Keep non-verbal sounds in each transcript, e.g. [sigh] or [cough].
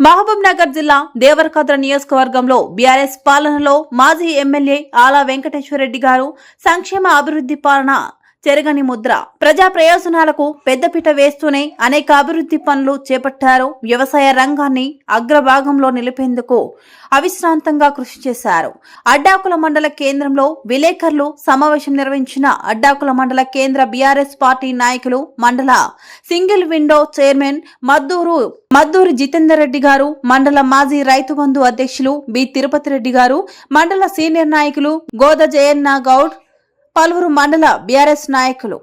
మహబూబ్ నగర్ జిల్లా దేవరకద్ర నియోజకవర్గంలో బీఆర్ఎస్ పాలనలో మాజీ ఎమ్మెల్యే ఆలా వెంకటేశ్వరరెడ్డి గారు సంక్షేమ అభివృద్ధి పాలన చెరగని ముద్ర. ప్రజా ప్రయోజనాలకు పెద్దపీట వేస్తూనే అనేక అభివృద్ధి పనులు చేపట్టారు వ్యవసాయ రంగాన్ని అగ్రభాగంలో నిలిపేందుకు అవిశ్రాంతంగా కృషి చేశారు. అడ్డాకుల మండల కేంద్రంలో విలేకరులు సమావేశం నిర్వహించిన అడ్డాకుల మండల కేంద్ర బీఆర్ఎస్ పార్టీ నాయకులు మండల single window chairman Madduru Madduru Jitender Reddy garu మండల మాజీ రైతు బంధు అధ్యక్షులు బి తిరుపతి రెడ్డి గారు మండల సీనియర్ నాయకులు గోద జయన్న గౌడ్ పలువురు మండల బీఆర్ఎస్ నాయకులు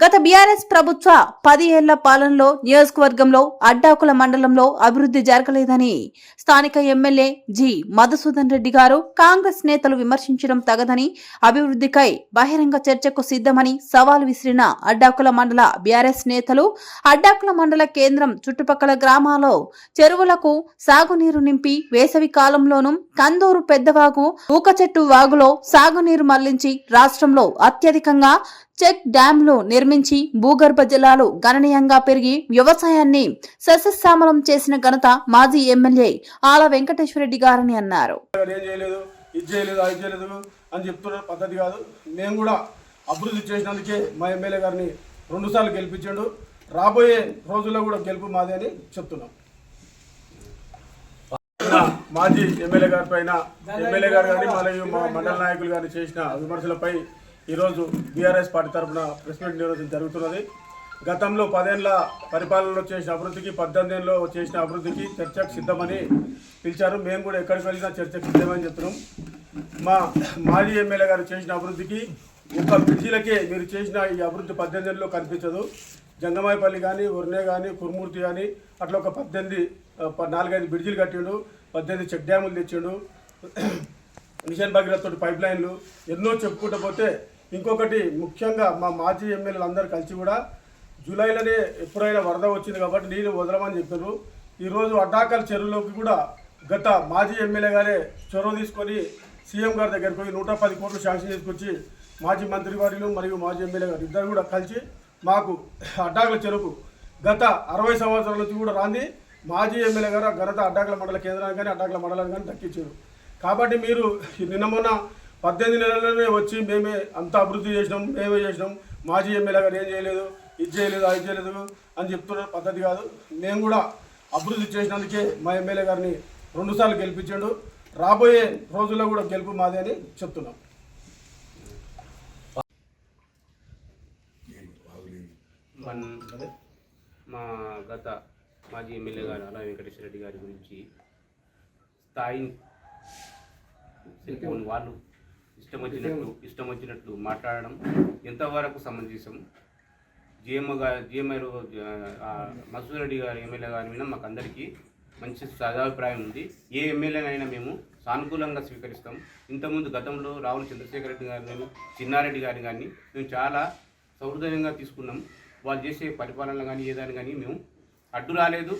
గత బీఆర్ఎస్ ప్రభుత్వ పది ఏళ్ళ పాలనలో నియోజకవర్గంలో అడ్డాకుల మండలంలో అభివృద్ధి జరగలేదని స్థానిక ఎమ్మెల్యే జి. మధుసూదన్ రెడ్డి గారు కాంగ్రెస్ నేతలు విమర్శించడం తగదని అభివృద్ధికై బహిరంగ చర్చకు సిద్ధమని సవాల్ విసిరిన అడ్డాకుల మండల బీఆర్ఎస్ నేతలు అడ్డాకుల మండల కేంద్రం చుట్టుపక్కల గ్రామాల్లో చెరువులకు సాగునీరు నింపి వేసవి కాలంలోనూ కందూరు పెద్దవాగు ఊకచెట్టు వాగులో సాగునీరు మళ్ళించి రాష్ట్రంలో అత్యధికంగా చెక్ డ్యాంలు నిర్మించి భూగర్భ జలాలు గణనీయంగా పెరిగి వ్యవసాయాన్ని సస్యశ్యామలం చేసిన ఘనత మాజీ ఎమ్మెల్యే ఆల వెంకటేశ్వరరెడ్డి గారని అన్నారు. ఏం చేయలేదు ఇది చేయలేదు చేయలేదు అని చెప్తున్న పద్ధతి కాదు. మేము కూడా అభివృద్ధి చేసినందుకే మా ఎమ్మెల్యే గారిని రెండుసార్లు గెలిపించాడు. రాబోయే రోజుల్లో కూడా గెలుపు మాదే అని చెప్తున్నాం. మాజీ ఎమ్మెల్యే గారి పైన ఎమ్మెల్యే గారు కానీ మరియు మా మండల నాయకులు కానీ చేసిన విమర్శలపై ఈరోజు బీఆర్ఎస్ పార్టీ తరఫున ప్రెస్ మీట్ నిర్వహించడం జరుగుతున్నది. గతంలో పదేళ్ళ పరిపాలనలో చేసిన అభివృద్ధికి పద్దెనిమిదిలో చేసిన అభివృద్ధికి చర్చకు సిద్ధమని పిలిచారు. మేము కూడా ఎక్కడికి వెళ్ళినా చర్చకు సిద్ధమని చెప్తున్నాం. మా మాజీ ఎమ్మెల్యే గారు చేసిన అభివృద్ధికి ఒక బ్రిడ్జిలకే మీరు చేసిన ఈ అభివృద్ధి పద్దెనిమిదిలో కనిపించదు. జంగమాయపల్లి కానీ ఉర్నే కానీ కురుమూర్తి కానీ అట్లా ఒక పద్దెనిమిది నాలుగైదు బ్రిడ్జిలు కట్టిండు పద్దెనిమిది చెక్ డ్యాములు తెచ్చిండు [clears throat] మిషన్ భగీరథ తోటి పైప్ లైన్లు ఎన్నో చెప్పుకుంటూ పోతే ఇంకొకటి ముఖ్యంగా మా మాజీ ఎమ్మెల్యేలు అందరూ కలిసి కూడా జూలైలోనే ఎప్పుడైనా వరద వచ్చింది కాబట్టి నీళ్ళు వదలమని చెప్పారు. ఈరోజు అడ్డాకల్ చెరువులోకి కూడా గత మాజీ ఎమ్మెల్యే గారే చొరవ తీసుకొని సీఎం గారి దగ్గరికి పోయి నూట పది కోట్లు శాంక్షన్ తీసుకొచ్చి మాజీ మంత్రి వారిలు మరియు మాజీ ఎమ్మెల్యే గారు ఇద్దరు కూడా కలిసి మాకు అడ్డాకల చెరువుకు గత అరవై సంవత్సరాల నుంచి కూడా రాంది. మాజీ ఎమ్మెల్యే గారు గత అడ్డాకుల అడ్డాకల మండల కేంద్రానికి కానీ అడ్డాకల మండలానికి కానీ దక్కించారు. కాబట్టి మీరు ఈ నిన్న మొన్న పద్దెనిమిది నెలల్లోనే వచ్చి మేమే అంత అభివృద్ధి చేసినాం మేమే చేసినాం. మాజీ ఎమ్మెల్యే గారు ఏం చేయలేదు ఇది చేయలేదు అది చేయలేదు అని చెప్తున్న పద్ధతి కాదు. మేము కూడా అభివృద్ధి చేసినందుకే మా ఎమ్మెల్యే గారిని రెండుసార్లు గెలిపించాడు. రాబోయే రోజుల్లో కూడా గెలుపు మాదే అని చెప్తున్నాం. మా గత మాజీ ఎమ్మెల్యే గారు అలా వెంకటేశ్వర రెడ్డి గారి గురించి సెల్ఫోన్ వాళ్ళు ఇష్టం వచ్చినట్టు ఇష్టం వచ్చినట్టు మాట్లాడడం ఎంతవరకు సమంజసం? జిఎం గారు జిఎంఐ మసూర్ రెడ్డి గారి ఎమ్మెల్యే గారి మీద మాకు అందరికీ మంచి సదాభిప్రాయం ఉంది. ఏ ఎమ్మెల్యేనైనా మేము సానుకూలంగా స్వీకరిస్తాం. ఇంతకుముందు గతంలో రావుల చంద్రశేఖర్ రెడ్డి గారిని చిన్నారెడ్డి గారిని కానీ మేము చాలా సౌహృదయంగా తీసుకున్నాం. వాళ్ళు చేసే పరిపాలన కానీ ఏదాన్ని కానీ మేము అడ్డు రాలేదు.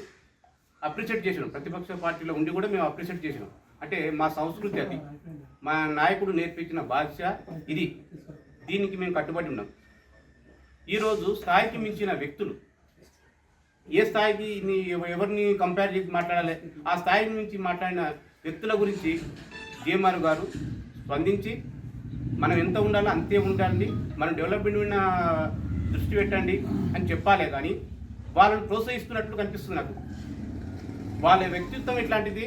అప్రిషియేట్ చేసినాం. ప్రతిపక్ష పార్టీలో ఉండి కూడా మేము అప్రిషియేట్ చేసినాం. అంటే మా సంస్కృతి అది. మా నాయకుడు నేర్పించిన భాష ఇది. దీనికి మేము కట్టుబడి ఉన్నాం. ఈరోజు స్థాయికి మించిన వ్యక్తులు ఏ స్థాయికి నీ ఎవరిని కంపేర్ చేసి మాట్లాడాలి? ఆ స్థాయి నుంచి మాట్లాడిన వ్యక్తుల గురించి జేఎంఆర్ గారు స్పందించి మనం ఎంత ఉండాలో అంతే ఉండండి మనం డెవలప్మెంట్ మీద దృష్టి పెట్టండి అని చెప్పాలే కానీ వాళ్ళని ప్రోత్సహిస్తున్నట్లు కనిపిస్తుంది నాకు. వాళ్ళ వ్యక్తిత్వం ఎట్లాంటిది?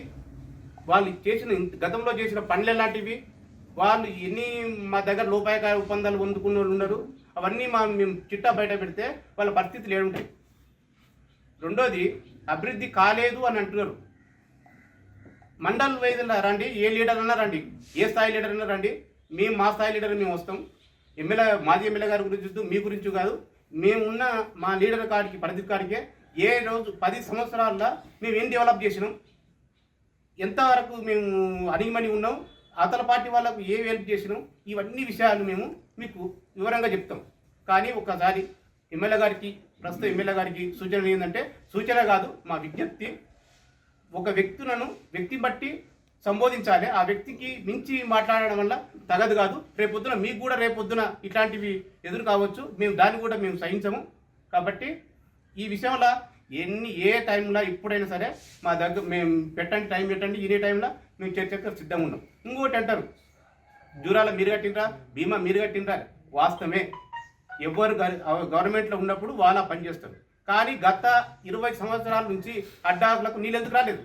వాళ్ళు చేసిన గతంలో చేసిన పనులు ఎలాంటివి? వాళ్ళు ఎన్ని మా దగ్గర లోపాయకాయ ఒప్పందాలు పొందుకున్న వాళ్ళు ఉన్నారు? అవన్నీ మా మేము చిట్టా బయట పెడితే వాళ్ళ పరిస్థితులు ఏముంటాయి రెండోది అభివృద్ధి కాలేదు అని అంటున్నారు. మండల్ వైద్యుల రండి ఏ లీడర్ అన్నా రండి ఏ స్థాయి లీడర్ అన్నా రండి మేము మా స్థాయి లీడర్ మేము వస్తాం. ఎమ్మెల్యే మాజీ ఎమ్మెల్యే గారి గురించి మీ గురించి కాదు. మేము ఉన్న మా లీడర్ కాడికి పరిధి కాడికే ఏ రోజు పది సంవత్సరాల్లో మేము ఏం డెవలప్ చేసినాం? ఎంతవరకు మేము అణిగిమణి ఉన్నాం అవతల పార్టీ వాళ్ళకు ఏ హెల్ప్ చేసినాం ఇవన్నీ విషయాలు మేము మీకు వివరంగా చెప్తాం. కానీ ఒకసారి ఎమ్మెల్యే గారికి ప్రస్తుతం ఎమ్మెల్యే గారికి సూచన ఏంటంటే సూచన కాదు మా విజ్ఞప్తి ఒక వ్యక్తులను వ్యక్తి బట్టి సంబోధించాలి. ఆ వ్యక్తికి మించి మాట్లాడడం వల్ల తగదు కాదు. రేపొద్దున మీకు కూడా రేపొద్దున ఇట్లాంటివి ఎదురు కావచ్చు. మేము దాన్ని కూడా మేము సహించము. కాబట్టి ఈ విషయంలో ఎన్ని ఏ టైంలో ఇప్పుడైనా సరే మా దగ్గర మేము పెట్టండి టైం పెట్టండి ఇదే టైంలో మేము చర్చకు సిద్ధంగా ఉన్నాం. ఇంకోటి అంటారు జూరాల మీరు కట్టినరా బీమా మీరు కట్టినరా వాస్తవమే. ఎవరు గవర్నమెంట్లో ఉన్నప్పుడు వాళ్ళ పనిచేస్తారు కానీ గత ఇరవై సంవత్సరాల నుంచి అడ్డాకులకు నీళ్ళు ఎందుకు రాలేదు?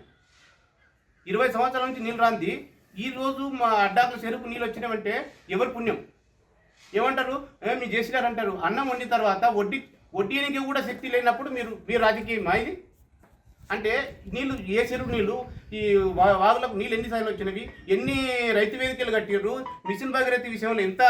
ఇరవై సంవత్సరాల నుంచి నీళ్ళు రాంది ఈ రోజు మా అడ్డాకుల చెరుకు నీళ్ళు వచ్చినామంటే ఎవరు పుణ్యం? ఏమంటారు? మీ చేసినారంటారు అంటారు అన్నం వండిన తర్వాత వడ్డీ వడ్డీనికి కూడా శక్తి లేనప్పుడు మీరు మీ రాజకీయమా ఇది? అంటే నీళ్ళు ఏ చెరువు నీళ్ళు ఈ వాగులకు నీళ్ళు ఎన్ని సార్లు వచ్చినవి? ఎన్ని రైతు వేదికలు కట్టిర్రు? మిషన్ భగీరథి విషయంలో ఎంత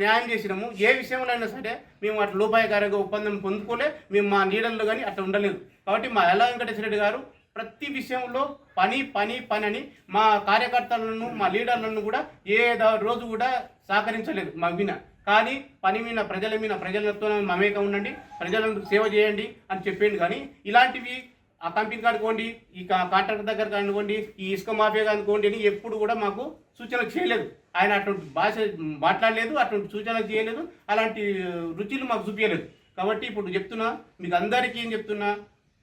న్యాయం చేసినాము? ఏ విషయంలో అయినా సరే మేము అట్లా లోపాయకారంగా ఒప్పందం పొందుకోలే మేము మా లీడర్లు కానీ అట్లా ఉండలేదు. కాబట్టి మా ఎలా వెంకటేశ్వర రెడ్డి గారు ప్రతి విషయంలో పని పని పని అని మా కార్యకర్తలను మా లీడర్లను కూడా ఏ రోజు కూడా సహకరించలేదు మా విన కానీ పని మీద ప్రజల మీద ప్రజలతో మమేక ఉండండి ప్రజలను సేవ చేయండి అని చెప్పిండు. కానీ ఇలాంటివి ఆ కంపెనీ కానుకోండి ఈ కా- కాంట్రాక్టర్ దగ్గర కానివ్వండి ఈ ఇసుక మాఫియా కానుకోండి అని ఎప్పుడు కూడా మాకు సూచన చేయలేదు. ఆయన అటువంటి భాష మాట్లాడలేదు అటువంటి సూచన చేయలేదు అలాంటి రుచులు మాకు చూపించలేదు. కాబట్టి ఇప్పుడు చెప్తున్నా మీకు అందరికీ ఏం చెప్తున్నా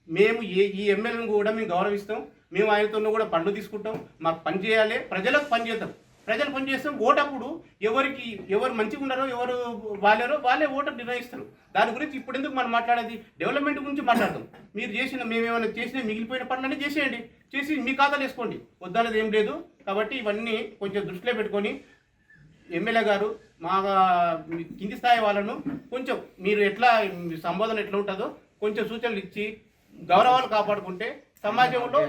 మేము ఏ ఈ ఎమ్మెల్యేను కూడా మేము గౌరవిస్తాం మేము ఆయనతో కూడా పనులు తీసుకుంటాం మాకు పని చేయాలి ప్రజలకు పని చేద్దాం. ప్రజలు పని చేస్తాం ఓటప్పుడు ఎవరికి ఎవరు మంచిగా ఉన్నారో ఎవరు వాళ్ళారో వాళ్ళే ఓటర్ నిర్ణయిస్తారు. దాని గురించి ఇప్పుడు ఎందుకు మనం మాట్లాడేది? డెవలప్మెంట్ గురించి మాట్లాడదాం. మీరు చేసిన మేము ఏమైనా చేసిన మిగిలిపోయిన పనులన్నీ చేసేయండి. చేసి మీ ఖాతాలు వేసుకోండి. వద్దనేది ఏం లేదు. కాబట్టి ఇవన్నీ కొంచెం దృష్టిలో పెట్టుకొని ఎమ్మెల్యే గారు మా కింది స్థాయి వాళ్ళను కొంచెం మీరు ఎట్లా సంబోధన ఎట్లా ఉంటుందో కొంచెం సూచనలు ఇచ్చి గౌరవాలు కాపాడుకుంటే సమాజంలో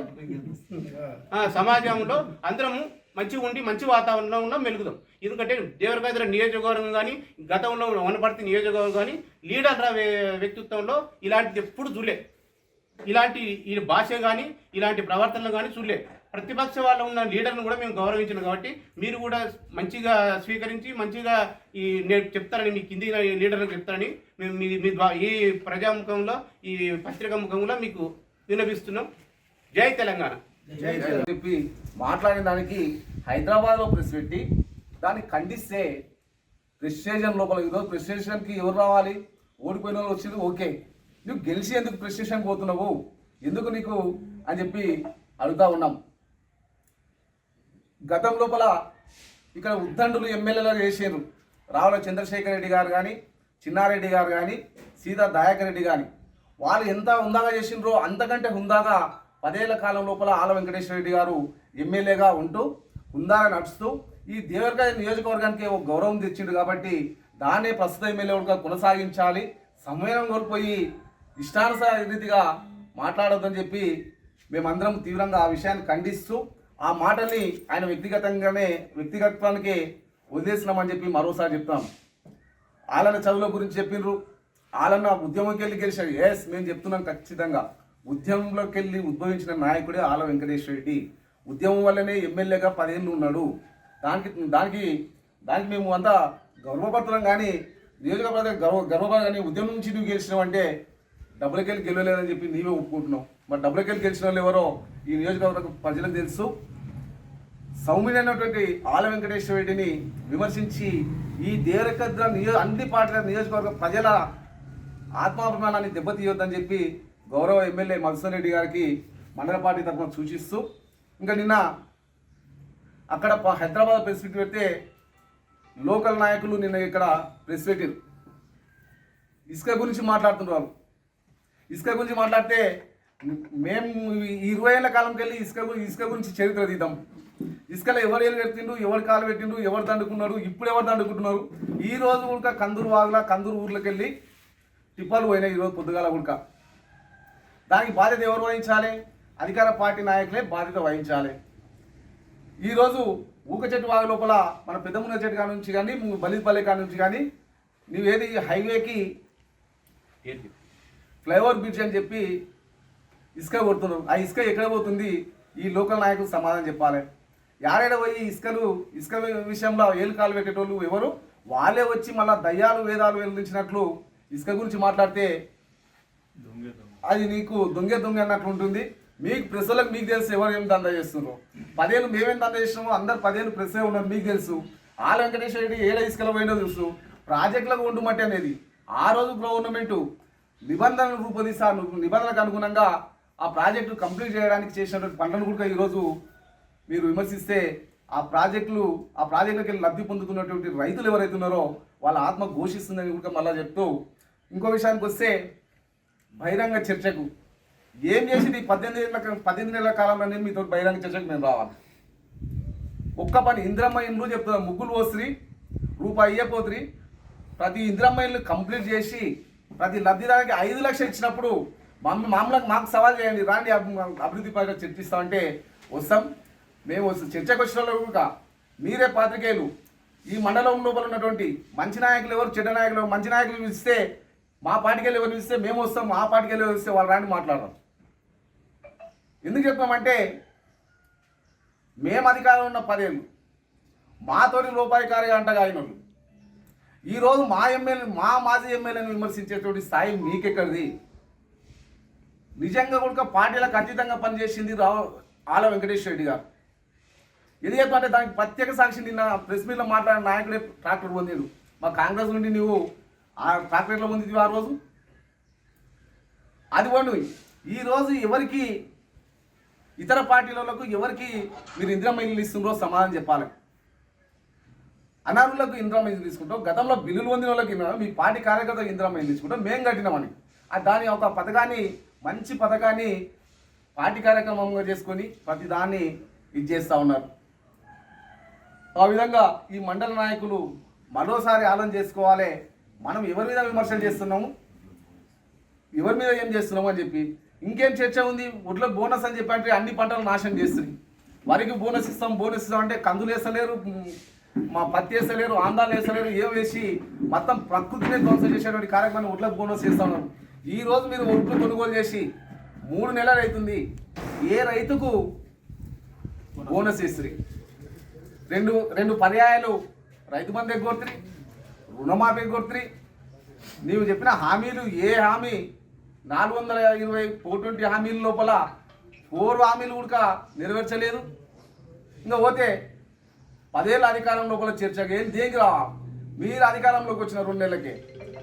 సమాజంలో అందరము మంచిగా ఉండి మంచి వాతావరణంలో మెలుగుదాం. ఎందుకంటే దేవరగద్ర నియోజకవర్గం కానీ గతంలో వనపర్తి నియోజకవర్గం కానీ లీడర్ వ్యక్తిత్వంలో ఇలాంటిది ఎప్పుడు చూలే ఇలాంటి ఈ భాష కానీ ఇలాంటి ప్రవర్తనలు కానీ చూడలే. ప్రతిపక్ష వాళ్ళు ఉన్న లీడర్ను కూడా మేము గౌరవించాం కాబట్టి మీరు కూడా మంచిగా స్వీకరించి మంచిగా ఈ నేను చెప్తారని మీ కింది లీడర్ని చెప్తారని మేము మీ మీ ఈ ప్రజాముఖంలో ఈ పత్రికా ముఖంలో మీకు వినపిస్తున్నాం జై తెలంగాణ. చెప్పి మాట్లాడిన దానికి హైదరాబాద్లో ప్రెస్ పెట్టి దాన్ని ఖండిస్తే ప్రిస్టేషన్ లోపల ఈరోజు ప్రెస్టేషన్కి ఎవరు రావాలి? ఓడిపోయిన వాళ్ళు వచ్చింది ఓకే. నువ్వు గెలిచి ఎందుకు ప్రిస్టేషన్ పోతున్నావు? ఎందుకు నీకు అని చెప్పి అడుగుతా ఉన్నాం. గతం లోపల ఇక్కడ ఉద్దండులు ఎమ్మెల్యేలు చేసారు రావుల చంద్రశేఖర్ రెడ్డి గారు కానీ చిన్నారెడ్డి గారు కానీ సీతా దయాకర్ రెడ్డి కానీ వాళ్ళు ఎంత హుందాగా చేసిండ్రో అంతకంటే హుందాగా పదేళ్ళ కాలం లోపల ఆల వెంకటేశ్వర రెడ్డి గారు ఎమ్మెల్యేగా ఉంటూ హుందాగా నడుస్తూ ఈ దేవరకాయ నియోజకవర్గానికి ఒక గౌరవం తెచ్చిండు కాబట్టి దాన్నే ప్రస్తుత ఎమ్మెల్యేగా కొనసాగించాలి. సమయం కోల్పోయి ఇష్టానుసార రీతిగా మాట్లాడొద్దని చెప్పి మేమందరం తీవ్రంగా ఆ విషయాన్ని ఖండిస్తూ ఆ మాటల్ని ఆయన వ్యక్తిగతంగానే వ్యక్తిగత్వానికి వదిలేసినామని చెప్పి మరోసారి చెప్తాం. ఆలన చదువుల గురించి చెప్పిండ్రు ఆలన్న ఉద్యమంకి వెళ్ళి గెలిచారు ఎస్ మేము చెప్తున్నాం ఖచ్చితంగా. ఉద్యమంలోకి వెళ్ళి ఉద్భవించిన నాయకుడే ఆల వెంకటేశ్వర రెడ్డి ఉద్యమం వల్లనే ఎమ్మెల్యేగా పదేళ్ళు ఉన్నాడు. దానికి దానికి దానికి మేము అంతా గర్వపడుతున్నాం కానీ నియోజకవర్గ గర్వ గర్వపడ కానీ ఉద్యమం నుంచి నువ్వు గెలిచినావు అంటే డబ్బులకెళ్ళి గెలవలేదని చెప్పి నీవే ఒప్పుకుంటున్నావు. మరి డబ్బులకెళ్ళి గెలిచిన వాళ్ళు ఎవరో ఈ నియోజకవర్గ ప్రజలకు తెలుసు. సౌమ్యుడైనటువంటి ఆల వెంకటేశ్వర రెడ్డిని విమర్శించి ఈ దేవరకద్ర నియో అన్ని పార్టీల నియోజకవర్గ ప్రజల ఆత్మాభిమానాన్ని దెబ్బతీయొద్దని చెప్పి గౌరవ ఎమ్మెల్యే మధుసూదన్ రెడ్డి గారికి మండల పార్టీ తరఫున సూచిస్తూ ఇంకా నిన్న అక్కడ హైదరాబాద్ ప్రెస్ మీట్ పెడితే లోకల్ నాయకులు నిన్న ఇక్కడ ప్రెస్ పెట్టారు. ఇసుక గురించి మాట్లాడుతున్నారు ఇసుక గురించి మాట్లాడితే మేము ఇరవై ఏళ్ళ కాలంకి వెళ్ళి ఇసుక ఇసుక గురించి చరిత్ర తీద్దాం. ఇసుకలో ఎవరు ఏళ్ళు పెట్టిండు ఎవరు కాలు పెట్టిండు ఎవరు దండుకున్నారు ఇప్పుడు ఎవరు దండుకుంటున్నారు? ఈ రోజు ఉడక కందూరు వాగుల కందూరు ఊర్లోకి వెళ్ళి టిప్పాలు పోయినాయి ఈరోజు పొద్దుగాల ఉడక దానికి బాధ్యత ఎవరు వహించాలి? అధికార పార్టీ నాయకులే బాధ్యత వహించాలి. ఈరోజు ఊక చెట్టు వాగు లోపల మన పెద్దమున్న చెట్టు కాడ నుంచి కానీ బలిపల్లి కాడ నుంచి కానీ నువ్వేది హైవేకి ఏంటి? ఫ్లైఓవర్ బ్రిడ్జ్ అని చెప్పి ఇసుక కొడుతున్నారు ఆ ఇసుక ఎక్కడ పోతుంది? ఈ లోకల్ నాయకులు సమాధానం చెప్పాలి. యారేడ పోయి ఇసుకలు ఇసుక విషయంలో ఏలు కాలు పెట్టేటోళ్ళు ఎవరు? వాళ్ళే వచ్చి మళ్ళా దయ్యాలు వేదాలు వెలిగించినట్లు ఇసుక గురించి మాట్లాడితే అది నీకు దొంగ దొంగ అన్నట్లు ఉంటుంది. మీకు ప్రెస్లకు మీకు తెలుసు ఎవరు ఏం దందా చేస్తున్నారు పదేళ్ళు మేమేం దందా చేసినామో అందరు పదేళ్ళు ప్రెస్సే ఉన్నారు మీకు తెలుసు. ఆల వెంకటేశ్వర రెడ్డి ఏడ తీసుకెళ్ళబోయినో తెలుసు ప్రాజెక్టులకు ఉండమంటే అనేది ఆ రోజు గవర్నమెంట్ నిబంధనలు రూపొందిస్తా నిబంధనలకు అనుగుణంగా ఆ ప్రాజెక్టు కంప్లీట్ చేయడానికి చేసినటువంటి పనులను కూడా ఈరోజు మీరు విమర్శిస్తే ఆ ప్రాజెక్టులు ఆ ప్రాజెక్టులకు వెళ్ళి లబ్ధి పొందుతున్నటువంటి రైతులు ఎవరైతే ఉన్నారో వాళ్ళ ఆత్మ ఘోషిస్తుందని కూడా మళ్ళీ చెప్తూ ఇంకో విషయానికి వస్తే బహిరంగ చర్చకు. ఏం చేసింది? పద్దెనిమిది ఏళ్ళ పద్దెనిమిది నెలల కాలంలోనే మీతో బహిరంగ చర్చకు మేము రావాలి. ఒక్క పని ఇంద్రమ్మ ఇండ్లు చెప్తున్నా. ముగ్గులు పోస్త్రి రూపాయి అయ్యపోత్రి ప్రతి ఇంద్రమ్మ ఇల్లు కంప్లీట్ చేసి ప్రతి లబ్ధిదారికి ఐదు లక్షలు ఇచ్చినప్పుడు మామూలుగా మాకు సవాల్ చేయండి. రాండి అభివృద్ధి పరంగా చర్చిస్తామంటే వస్తాం. మేము వస్తాం. చర్చకు వచ్చిన వాళ్ళు కూడా మీరే పాత్రికేయులు. ఈ మండలం లోపల ఉన్నటువంటి మంచి నాయకులు ఎవరు? చెడ్డ నాయకులు మంచి నాయకులు ఇస్తే మా పార్టీకి ఎవరిని ఇస్తే మేము వస్తాం మా పార్టీకి ఎవరు ఇస్తే వాళ్ళు రాని మాట్లాడరు ఎందుకు చెప్పామంటే మేము అధికారంలో ఉన్న పదేళ్ళు మాతోటి కార్య అంటగా ఆయన ఈరోజు మా ఎమ్మెల్యే మా మాజీ ఎమ్మెల్యేని విమర్శించేటువంటి స్థాయి మీకెక్కడిది? నిజంగా కూడా పార్టీలకు అతీతంగా పనిచేసింది రావు ఆల వెంకటేశ్వర రెడ్డి గారు. ఎందుకు అంటే దానికి ప్రత్యేక సాక్షి నిన్న ప్రెస్ మీట్లో మాట్లాడిన నాయకుడే ట్రాక్టర్ పొందాడు మా కాంగ్రెస్ నుండి నువ్వు ఆ ట్రాక్టర్లో ఉంది ఆ రోజు? అది వండు ఈరోజు ఎవరికి ఇతర పార్టీలకు ఎవరికి మీరు ఇందిరమ్మ ఇల్లు ఇస్తుండ్రో సమాధానం చెప్పాలి. అనర్హులకు ఇందిరమ్మ ఇల్లు తీసుకుంటాం. గతంలో బిల్లులు పొందిన వాళ్ళకి మీ పార్టీ కార్యకర్తలకు ఇందిరమ్మ ఇల్లు తీసుకుంటాం. మేము కట్టినామని దాని ఒక పథకాన్ని మంచి పథకాన్ని పార్టీ కార్యక్రమంగా చేసుకొని ప్రతి దాన్ని ఇది చేస్తూ ఉన్నారు. ఆ విధంగా ఈ మండల నాయకులు మరోసారి ఆలోచన చేసుకోవాలి. మనం ఎవరి మీద విమర్శలు చేస్తున్నాము? ఎవరి మీద ఏం చేస్తున్నాము అని చెప్పి. ఇంకేం చర్చ ఉంది? ఒడ్ల బోనస్ అని చెప్పి అన్ని పంటలు నాశనం చేస్తుంది వరికి బోనస్ ఇస్తాం బోనస్ ఇస్తాం అంటే కందులు వేస్తలేరు మా పత్తి వేస్తలేరు ఆందాలు వేస్తలేరు ఏం వేసి మొత్తం ప్రకృతినే ధ్వంసం చేసేటువంటి కార్యక్రమాన్ని ఒడ్లకు బోనస్ చేస్తా ఉన్నాం. ఈ రోజు మీరు ఒడ్లు కొనుగోలు చేసి మూడు నెలలు అవుతుంది. ఏ రైతుకు బోనస్ ఇస్తుంది రెండు రెండు పర్యాయాలు రైతు బంధు ఎగ్గొడుతుంది. రుణమాఫీ కొడుతుంది నీవు చెప్పిన హామీలు ఏ హామీ? నాలుగు వందల ఇరవై ఫోర్ ట్వంటీ హామీల లోపల ఫోర్ హామీలు కూడా నెరవేర్చలేదు. ఇంకా పోతే పదేళ్ళ అధికారం లోపల చేర్చాక ఏం దేనికి రావా? మీరు అధికారంలోకి వచ్చిన రెండు నెలలకే.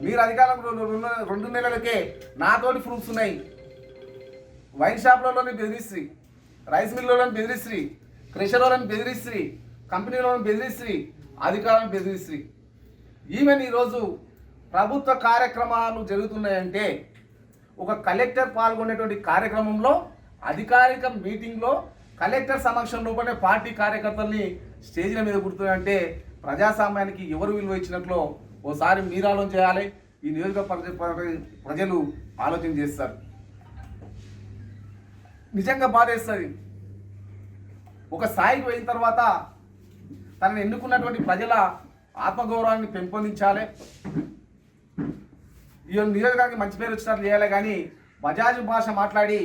మీరు అధికారం రెండు రెండు నెలలకే నాతోటి ప్రూఫ్స్ ఉన్నాయి. వైన్ షాప్లలోని బెదిరిస్త్రీ. రైస్ మిల్లోని బెదిరిస్త్రీ. క్రెషర్లోని బెదిరిస్త్రీ. కంపెనీలోని బెదిరిస్త్రీ. అధికారం బెదిరిస్త్రీ. ఈవెన్ ఈరోజు ప్రభుత్వ కార్యక్రమాలు జరుగుతున్నాయంటే ఒక కలెక్టర్ పాల్గొనేటువంటి కార్యక్రమంలో అధికారిక మీటింగ్లో కలెక్టర్ సమక్షం లోపలే పార్టీ కార్యకర్తల్ని స్టేజ్ల మీద కుడుతున్నాయంటే ప్రజాస్వామ్యానికి ఎవరు విలువ ఇచ్చినట్లో ఓసారి మీరు ఆలోచన చేయాలి. ఈ నియోజకవర్గ ప్రజలు ఆలోచన చేస్తారు. నిజంగా బాధేస్తుంది ఒక స్థాయికి పోయిన తర్వాత తనని ఎన్నుకున్నటువంటి ప్రజల ఆత్మగౌరవాన్ని పెంపొందించాలి. ఈ నియోజకవర్గానికి మంచి పేరు వచ్చినట్లు చేయాలి కానీ బజాజ్ భాష మాట్లాడి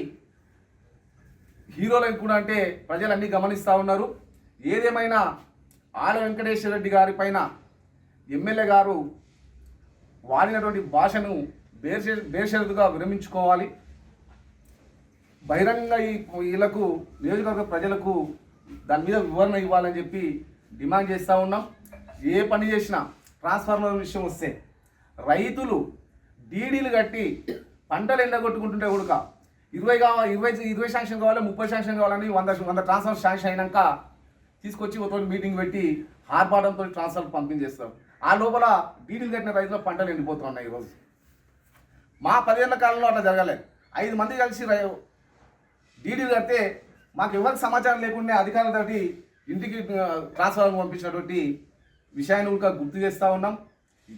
హీరోలకు కూడా అంటే ప్రజలన్నీ గమనిస్తూ ఉన్నారు. ఏదేమైనా ఆల వెంకటేశ్వర రెడ్డి గారి పైన ఎమ్మెల్యే గారు వాడినటువంటి భాషను బేర్షె బేషరతుగా విరమించుకోవాలి. బహిరంగ ఈ వీళ్ళకు నియోజకవర్గ ప్రజలకు దాని మీద వివరణ ఇవ్వాలని చెప్పి డిమాండ్ చేస్తూ ఉన్నాం. ఏ పని చేసినా ట్రాన్స్ఫార్మర్ విషయం వస్తే రైతులు డీడీలు కట్టి పంటలు ఎండగొట్టుకుంటుంటే కూడా ఇరవై కావాలి ఇరవై ఇరవై శాంక్షన్ కావాలి ముప్పై శాంక్షన్ కావాలని వంద వంద ట్రాన్స్ఫర్ శాంక్షన్ అయినాక తీసుకొచ్చి ఒక మీటింగ్ పెట్టి ఆర్భాటంతో ట్రాన్స్ఫర్ పంపించేస్తారు. ఆ లోపల డీడీలు కట్టిన రైతుల పంటలు ఎండిపోతున్నాయి ఈరోజు. మా పదేళ్ళ కాలంలో అట్లా జరగలేదు ఐదు మంది కలిసి డీడీలు కడితే మాకు ఎవరికి సమాచారం లేకుండా అధికారులతోటి ఇంటికి ట్రాన్స్ఫార్మర్ పంపించినటువంటి విషయాన్ని కూడా గుర్తు చేస్తూ ఉన్నాం.